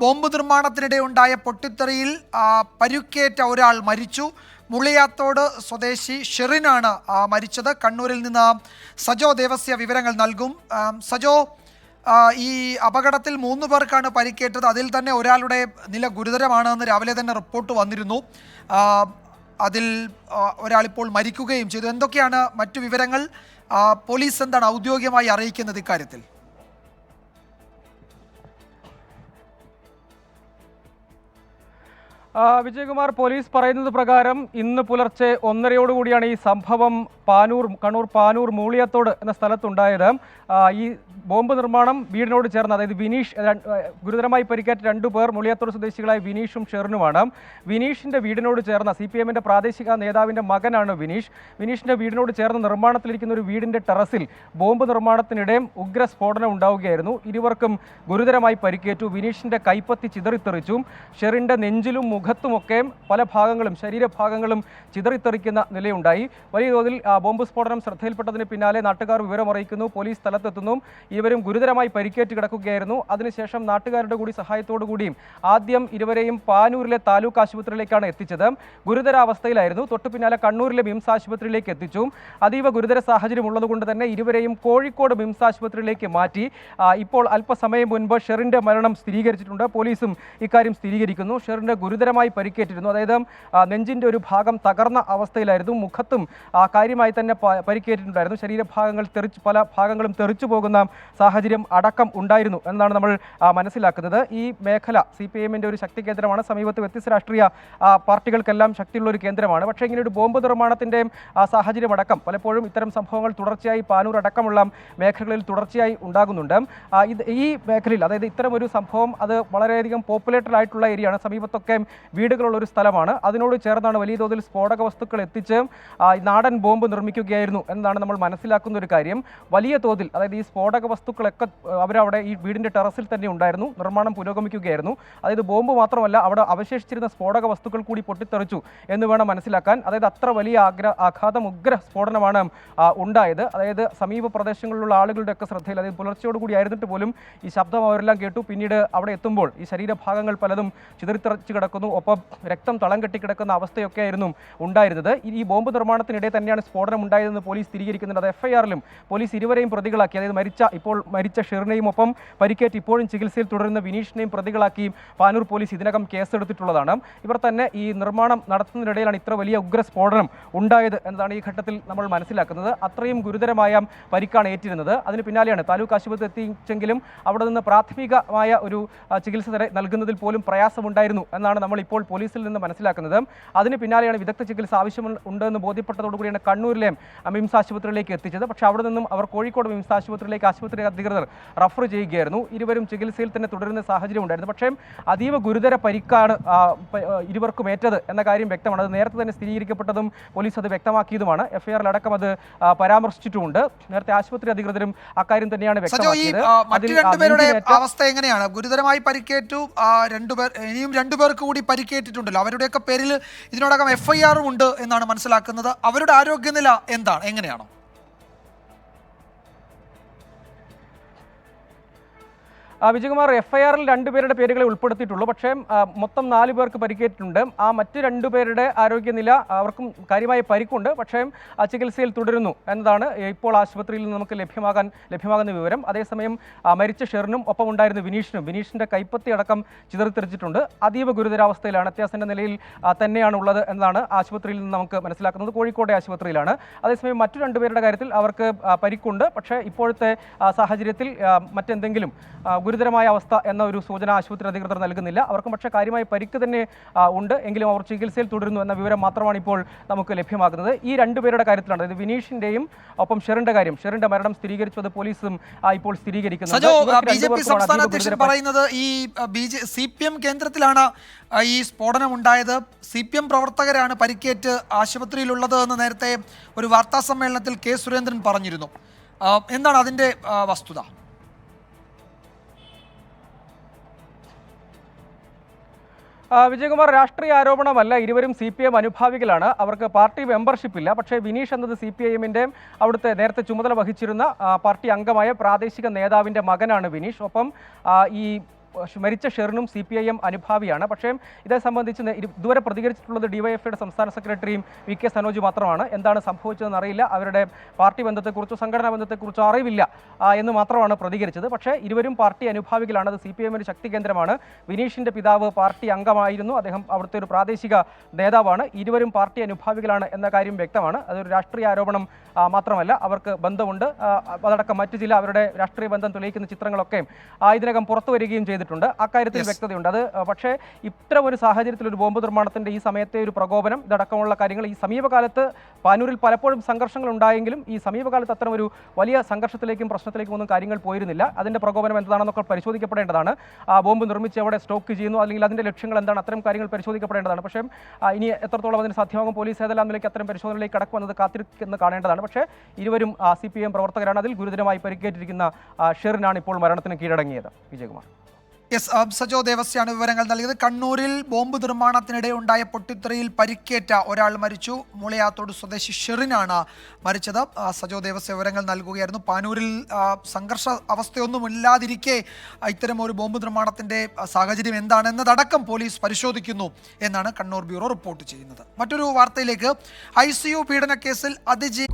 Bomb നിർമ്മാണത്തിനിടെ ഉണ്ടായ പൊട്ടിത്തെറിയിൽ പരുക്കേറ്റ ഒരാൾ മരിച്ചു. മുളിയാത്തോട് സ്വദേശി ഷെറിനാണ് മരിച്ചത്. കണ്ണൂരിൽ നിന്ന് സജോ ദേവസ്യ വിവരങ്ങൾ നൽകും. സജോ ഈ അപകടത്തിൽ മൂന്ന് പേർക്കാണ് പരിക്കേറ്റത്. അതിൽ തന്നെ ഒരാളുടെ നില ഗുരുതരമാണ് എന്ന് രാവിലെ തന്നെ റിപ്പോർട്ട് വന്നിരുന്നു. അതിൽ ഒരാളിപ്പോൾ മരിക്കുകയും ചെയ്തു. എന്തൊക്കെയാണ് മറ്റു വിവരങ്ങൾ? പോലീസ് എന്താണ് ഔദ്യോഗികമായി അറിയിക്കുന്നത് ഇക്കാര്യത്തിൽ? വിജയകുമാർ പോലീസ് പറയുന്നത് പ്രകാരം ഇന്ന് പുലർച്ചെ ഒന്നരയോടുകൂടിയാണ് ഈ സംഭവം പാനൂർ കണ്ണൂർ പാനൂർ മൂളിയത്തോട് എന്ന സ്ഥലത്തുണ്ടായത്. ഈ ബോംബ് നിർമ്മാണം വീടിനോട് ചേർന്ന് അതായത് വിനീഷ് ഗുരുതരമായി പരിക്കേറ്റ രണ്ടു പേർ മുളിയത്തോട് സ്വദേശികളായ വിനീഷും ഷെറിനുമാണ്. വിനീഷിന്റെ വീടിനോട് ചേർന്ന സി പി എമ്മിന്റെ പ്രാദേശിക നേതാവിന്റെ മകനാണ് വിനീഷ്. വിനീഷിന്റെ വീടിനോട് ചേർന്ന് നിർമ്മാണത്തിലിരിക്കുന്ന ഒരു വീടിന്റെ ടെറസിൽ ബോംബ് നിർമ്മാണത്തിനിടെ ഉഗ്ര സ്ഫോടനം ഉണ്ടാവുകയായിരുന്നു. ഇരുവർക്കും ഗുരുതരമായി പരിക്കേറ്റു. വിനീഷിന്റെ കൈപ്പത്തി ചിതറിത്തെറിച്ചു. ഷെറിന്റെ നെഞ്ചിലും മുഖത്തുമൊക്കെ പല ഭാഗങ്ങളും ശരീരഭാഗങ്ങളും ചിതറിത്തെറിക്കുന്ന നിലയുണ്ടായി. വലിയ തോതിൽ ബോംബ് സ്ഫോടനം ശ്രദ്ധയിൽപ്പെട്ടതിന് പിന്നാലെ നാട്ടുകാർ വിവരമറിയിക്കുന്നു പോലീസ് സ്ഥലത്തെത്തുന്നു. ഇവരും ഗുരുതരമായി പരിക്കേറ്റ് കിടക്കുകയായിരുന്നു. അതിനുശേഷം നാട്ടുകാരുടെ കൂടി സഹായത്തോടു കൂടിയും ആദ്യം ഇരുവരെയും പാനൂരിലെ താലൂക്ക് ആശുപത്രിയിലേക്കാണ് എത്തിച്ചത്. ഗുരുതരാവസ്ഥയിലായിരുന്നു. തൊട്ടു പിന്നാലെ കണ്ണൂരിലെ മിംസ് ആശുപത്രിയിലേക്ക് എത്തിച്ചു. അതീവ ഗുരുതര സാഹചര്യം ഉള്ളതുകൊണ്ട് തന്നെ ഇരുവരെയും കോഴിക്കോട് മിംസ് ആശുപത്രിയിലേക്ക് മാറ്റി. ഇപ്പോൾ അല്പസമയം മുൻപ് ഷെറിന്റെ മരണം സ്ഥിരീകരിച്ചിട്ടുണ്ട്. പോലീസും ഇക്കാര്യം സ്ഥിരീകരിക്കുന്നു. ഷെറിന്റെ ഗുരുതരമായി പരിക്കേറ്റിരുന്നു. അതായത് നെഞ്ചിന്റെ ഒരു ഭാഗം തകർന്ന അവസ്ഥയിലായിരുന്നു. മുഖത്തും ആ, കാര്യമായി തന്നെ പരിക്കേറ്റിട്ടുണ്ടായിരുന്നു. ശരീരഭാഗങ്ങൾ തെറിച്ച് പല ഭാഗങ്ങളും തെറിച്ചു പോകുന്ന സാഹചര്യം അടക്കം ഉണ്ടായിരുന്നു എന്നാണ് നമ്മൾ മനസ്സിലാക്കുന്നത്. ഈ മേഖല സി പി എമ്മിന്റെ ഒരു ശക്തി കേന്ദ്രമാണ്. സമീപത്ത് വ്യത്യസ്ത രാഷ്ട്രീയ പാർട്ടികൾക്കെല്ലാം ശക്തിയുള്ള ഒരു കേന്ദ്രമാണ്. പക്ഷേ ഇങ്ങനെ ഒരു ബോംബ് നിർമ്മാണത്തിന്റെയും സാഹചര്യം അടക്കം പലപ്പോഴും ഇത്തരം സംഭവങ്ങൾ തുടർച്ചയായി പാനൂർ അടക്കമുള്ള മേഖലകളിൽ തുടർച്ചയായി ഉണ്ടാകുന്നുണ്ട്. ഇത് ഈ മേഖലയിൽ അതായത് ഇത്തരം ഒരു സംഭവം അത് വളരെയധികം പോപ്പുലേറ്റഡ് ആയിട്ടുള്ള ഏരിയയാണ്. സമീപത്തൊക്കെ വീടുകളുള്ള ഒരു സ്ഥലമാണ്. അതിനോട് ചേർന്നാണ് വലിയ തോതിൽ സ്ഫോടക വസ്തുക്കൾ എത്തിച്ച് നാടൻ ബോംബ് നിർമ്മിക്കുകയായിരുന്നു എന്നതാണ് നമ്മൾ മനസ്സിലാക്കുന്ന ഒരു കാര്യം. വലിയ തോതിൽ അതായത് ഈ സ്ഫോടക വസ്തുക്കളൊക്കെ അവരവിടെ ഈ വീടിന്റെ ടെറസിൽ തന്നെ ഉണ്ടായിരുന്നു നിർമ്മാണം പുരോഗമിക്കുകയായിരുന്നു. അതായത് ബോംബ് മാത്രമല്ല അവിടെ അവശേഷിച്ചിരുന്ന സ്ഫോടക വസ്തുക്കൾ കൂടി പൊട്ടിത്തെറിച്ചു എന്ന് വേണം മനസ്സിലാക്കാൻ. അതായത് അത്ര വലിയ ആഗ്ര ആഘാതം ഉഗ്ര സ്ഫോടനമാണ് ഉണ്ടായത്. അതായത് സമീപ പ്രദേശങ്ങളിലുള്ള ആളുകളുടെ ഒക്കെ ശ്രദ്ധയിൽ അതായത് പുലർച്ചയോട് കൂടി ആയിരുന്നിട്ട് പോലും ഈ ശബ്ദം അവരെല്ലാം കേട്ടു. പിന്നീട് അവിടെ എത്തുമ്പോൾ ഈ ശരീരഭാഗങ്ങൾ പലതും ചിതറിത്തെറിച്ച് കിടക്കുന്നു. ഒപ്പം രക്തം തളം കെട്ടിക്കിടക്കുന്ന അവസ്ഥയൊക്കെ ആയിരുന്നു ഉണ്ടായിരുന്നത്. ഈ ബോംബ് നിർമ്മാണത്തിനിടെ തന്നെയാണ് സ്ഫോടനം ഉണ്ടായതെന്ന് പോലീസ് സ്ഥിരീകരിക്കുന്നുണ്ട്. അത് എഫ്ഐആറിലും പോലീസ് ഇരുവരെയും പ്രതികളാക്കി. അതായത് മരിച്ച ഇപ്പോൾ മരിച്ച ഷെറിനെയും ഒപ്പം പരിക്കേറ്റ് ഇപ്പോഴും ചികിത്സയിൽ തുടരുന്ന വിനീഷിനെയും പ്രതികളാക്കി പാനൂർ പോലീസ് ഇതിനകം കേസെടുത്തിട്ടുള്ളതാണ്. ഇവർ തന്നെ ഈ നിർമ്മാണം നടത്തുന്നതിനിടയിലാണ് ഇത്ര വലിയ ഉഗ്ര സ്ഫോടനം ഉണ്ടായത് എന്നതാണ് ഈ ഘട്ടത്തിൽ നമ്മൾ മനസ്സിലാക്കുന്നത്. അത്രയും ഗുരുതരമായ പരിക്കാണ് ഏറ്റിരുന്നത്. അതിന് പിന്നാലെയാണ് താലൂക്ക് ആശുപത്രി എത്തിച്ചെങ്കിലും അവിടെ നിന്ന് പ്രാഥമികമായ ഒരു ചികിത്സ നൽകുന്നതിൽ പോലും പ്രയാസമുണ്ടായിരുന്നു എന്നാണ് നമ്മൾ ഇപ്പോൾ പോലീസിൽ നിന്ന് മനസ്സിലാക്കുന്നത്. അതിന് പിന്നാലെയാണ് വിദഗ്ധ ചികിത്സ ആവശ്യമുണ്ടെന്ന് ബോധ്യപ്പെട്ടതോടുകൂടിയാണ് കണ്ണൂരിലെ ആ, മിംസ് ആശുപത്രിയിലേക്ക് എത്തിച്ചത്. പക്ഷേ അവിടെ നിന്നും അവർ കോഴിക്കോട് മിംസ് ആശുപത്രിയിലേക്ക് ആശുപത്രി അധികൃതർ റഫർ ചെയ്യുകയായിരുന്നു. ഇരുവരും ചികിത്സയിൽ തന്നെ തുടരുന്ന സാഹചര്യം ഉണ്ടായിരുന്നു. പക്ഷേ അതീവ ഗുരുതര പരിക്കാണ് ഇരുവർക്കും ഏറ്റത് എന്ന കാര്യം വ്യക്തമാണ്. അത് നേരത്തെ തന്നെ സ്ഥിരീകരിക്കപ്പെട്ടതും പോലീസ് അത് വ്യക്തമാക്കിയതുമാണ്. എഫ്ഐആറിൽ അടക്കം അത് പരാമർശിച്ചിട്ടുമുണ്ട്. നേരത്തെ ആശുപത്രി അധികൃതരും അക്കാര്യം തന്നെയാണ് വ്യക്തമാക്കിയത്. അവസ്ഥ എങ്ങനെയാണ്? ഗുരുതരമായി പരിക്കേറ്റു രണ്ടുപേർ ഇനിയും രണ്ടുപേർക്ക് കൂടി പരിക്കേറ്റിട്ടുണ്ടല്ലോ. അവരുടെയൊക്കെ പേരിൽ ഇതിനോടകം എഫ്ഐആറും ഉണ്ട് എന്നാണ് മനസ്സിലാക്കുന്നത്. അവരുടെ ആരോഗ്യനില എന്താണ്? എങ്ങനെയാണോ? വിജയകുമാർ എഫ് ഐ ആറിൽ രണ്ടുപേരുടെ പേരുകളെ ഉൾപ്പെടുത്തിയിട്ടുള്ളൂ. പക്ഷേ മൊത്തം നാല് പേർക്ക് പരിക്കേറ്റിട്ടുണ്ട്. ആ മറ്റ് രണ്ടുപേരുടെ ആരോഗ്യനില അവർക്കും കാര്യമായ പരിക്കുണ്ട്. പക്ഷേ ചികിത്സയിൽ തുടരുന്നു എന്നതാണ് ഇപ്പോൾ ആശുപത്രിയിൽ നിന്ന് നമുക്ക് ലഭ്യമാകാൻ ലഭ്യമാകുന്ന വിവരം. അതേസമയം മരിച്ച ഷെറിനും ഒപ്പം ഉണ്ടായിരുന്ന വിനീഷിനും വിനീഷിന്റെ കൈപ്പത്തി അടക്കം ചിതറിത്തെറിച്ചിട്ടുണ്ട്. അതീവ ഗുരുതരാവസ്ഥയിലാണ്. അത്യാസന്ന നിലയിൽ തന്നെയാണ് ഉള്ളത് എന്നതാണ് ആശുപത്രിയിൽ നിന്ന് നമുക്ക് മനസ്സിലാക്കുന്നത്. കോഴിക്കോട്ടെ ആശുപത്രിയിലാണ്. അതേസമയം മറ്റു രണ്ടുപേരുടെ കാര്യത്തിൽ അവർക്ക് പരിക്കുണ്ട്. പക്ഷേ ഇപ്പോഴത്തെ സാഹചര്യത്തിൽ മറ്റെന്തെങ്കിലും ഗുരുതരമായ അവസ്ഥ എന്ന ഒരു സൂചന ആശുപത്രി അധികൃതർ നൽകുന്നില്ല. അവർക്കും പക്ഷേ കാര്യമായ പരിക്ക് തന്നെ ഉണ്ട്. എങ്കിലും അവർ ചികിത്സയിൽ തുടരുന്നു എന്ന വിവരം മാത്രമാണ് ഇപ്പോൾ നമുക്ക് ലഭ്യമാകുന്നത്. ഈ രണ്ടുപേരുടെ കാര്യത്തിലാണ്. അതായത് വിനീഷിന്റെയും ഒപ്പം ഷെറിന്റെ കാര്യം. ഷെറിന്റെ മരണം സ്ഥിരീകരിച്ചത് പോലീസും ഇപ്പോൾ സ്ഥിരീകരിക്കുന്നത് പറയുന്നത് ഈ സി പി എം കേന്ദ്രത്തിലാണ് ഈ സ്ഫോടനം ഉണ്ടായത് സി പി എം പ്രവർത്തകരാണ് പരിക്കേറ്റ് ആശുപത്രിയിലുള്ളത് എന്ന് നേരത്തെ ഒരു വാർത്താ സമ്മേളനത്തിൽ കെ സുരേന്ദ്രൻ പറഞ്ഞിരുന്നു. എന്താണ് അതിന്റെ വസ്തുത? വിജയകുമാർ രാഷ്ട്രീയ ആരോപണമല്ല. ഇരുവരും സി പി എം അനുഭാവികളാണ്. അവർക്ക് പാർട്ടി മെമ്പർഷിപ്പ് ഇല്ല. പക്ഷേ വിനീഷ് എന്നത് സി പി ഐ അവിടുത്തെ നേരത്തെ ചുമതല വഹിച്ചിരുന്ന പാർട്ടി അംഗമായ പ്രാദേശിക നേതാവിന്റെ മകനാണ് വിനീഷ്. ഒപ്പം ഈ മരിച്ച ഷെറിനും സി പി ഐ എം അനുഭാവിയാണ്. പക്ഷേ ഇതേ സംബന്ധിച്ച് ഇതുവരെ പ്രതികരിച്ചിട്ടുള്ളത് ഡിവൈഎഫ്ഐയുടെ സംസ്ഥാന സെക്രട്ടറിയും വി കെ സനോജ് മാത്രമാണ്. എന്താണ് സംഭവിച്ചതെന്ന് അറിയില്ല. അവരുടെ പാർട്ടി ബന്ധത്തെക്കുറിച്ചോ സംഘടനാ ബന്ധത്തെക്കുറിച്ചോ അറിവില്ല. എന്ന് മാത്രമാണ് പ്രതികരിച്ചത്. പക്ഷേ ഇരുവരും പാർട്ടി അനുഭാവികളാണ്. അത് സി പി എമ്മിന്റെ ശക്തി കേന്ദ്രമാണ്. വിനീഷിന്റെ പിതാവ് പാർട്ടി അംഗമായിരുന്നു. അദ്ദേഹം അവിടുത്തെ ഒരു പ്രാദേശിക നേതാവാണ്. ഇരുവരും പാർട്ടി അനുഭാവികളാണ് എന്ന കാര്യം വ്യക്തമാണ്. അതൊരു രാഷ്ട്രീയ ആരോപണം മാത്രമല്ല അവർക്ക് ബന്ധമുണ്ട്. അതടക്കം മറ്റു ചില അവരുടെ രാഷ്ട്രീയ ബന്ധം തെളിയിക്കുന്ന ചിത്രങ്ങളൊക്കെ ഇതിനകം പുറത്തു വരികയും ചെയ്തിട്ടുണ്ട്. അക്കാര്യത്തിൽ കാര്യത്തിൽ വ്യക്തതയുണ്ട്. അത് പക്ഷേ ഇത്ര ഒരു സാഹചര്യത്തിൽ ഒരു ബോംബ് നിർമ്മാണത്തിന്റെ ഈ സമയത്തെ ഒരു പ്രകോപനം ഇതടക്കമുള്ള കാര്യങ്ങൾ ഈ സമീപകാലത്ത് പാനൂരിൽ പലപ്പോഴും സംഘർഷങ്ങൾ ഉണ്ടായെങ്കിലും ഈ സമീപകാലത്ത് അത്തരം ഒരു വലിയ സംഘർഷത്തിലേക്കും പ്രശ്നത്തിലേക്കും ഒന്നും കാര്യങ്ങൾ പോയിരുന്നില്ല. അതിന്റെ പ്രകോപനം എന്താണെന്നൊക്കെ പരിശോധിക്കപ്പെടേണ്ടതാണ്. ആ ബോംബ് നിർമ്മിച്ച് എവിടെ സ്റ്റോക്ക് ചെയ്യുന്നു അല്ലെങ്കിൽ അതിന്റെ ലക്ഷ്യങ്ങൾ എന്താണ് അത്തരം കാര്യങ്ങൾ പരിശോധിക്കപ്പെടേണ്ടതാണ്. പക്ഷേ ഇനി എത്രത്തോളം അതിന് സാധ്യമാകും പോലീസ് ഏതെല്ലാം നിലയ്ക്ക് അത്തരം പരിശോധനയിലേക്ക് കടക്കുമെന്നത് കാത്തിരിക്കുന്ന കാണേണ്ടതാണ്. പക്ഷേ ഇരുവരും സി പി എം പ്രവർത്തകരാണ്. അതിൽ ഗുരുതരമായി പരിക്കേറ്റിരിക്കുന്ന ഷെറിനാണ് ഇപ്പോൾ മരണത്തിന് കീഴടങ്ങിയത്. വിജയകുമാർ. ആ, സജോ ദേവസ്യാണ് വിവരങ്ങൾ നൽകിയത്. കണ്ണൂരിൽ ബോംബ് നിർമ്മാണത്തിനിടെ ഉണ്ടായ പൊട്ടിത്തെറിയിൽ പരിക്കേറ്റ ഒരാൾ മരിച്ചു. മുളയാത്തോട് സ്വദേശി ഷെറിനാണ് മരിച്ചത്. സജോ ദേവസ്യ വിവരങ്ങൾ നൽകുകയായിരുന്നു. പാനൂരിൽ സംഘർഷ അവസ്ഥയൊന്നും ഇല്ലാതിരിക്കെ ഇത്തരം ഒരു ബോംബ് നിർമ്മാണത്തിന്റെ സാഹചര്യം എന്താണെന്നതടക്കം പോലീസ് പരിശോധിക്കുന്നു എന്നാണ് കണ്ണൂർ ബ്യൂറോ റിപ്പോർട്ട് ചെയ്യുന്നത്. മറ്റൊരു വാർത്തയിലേക്ക്. ഐ സി യു പീഡന കേസിൽ അതിജീ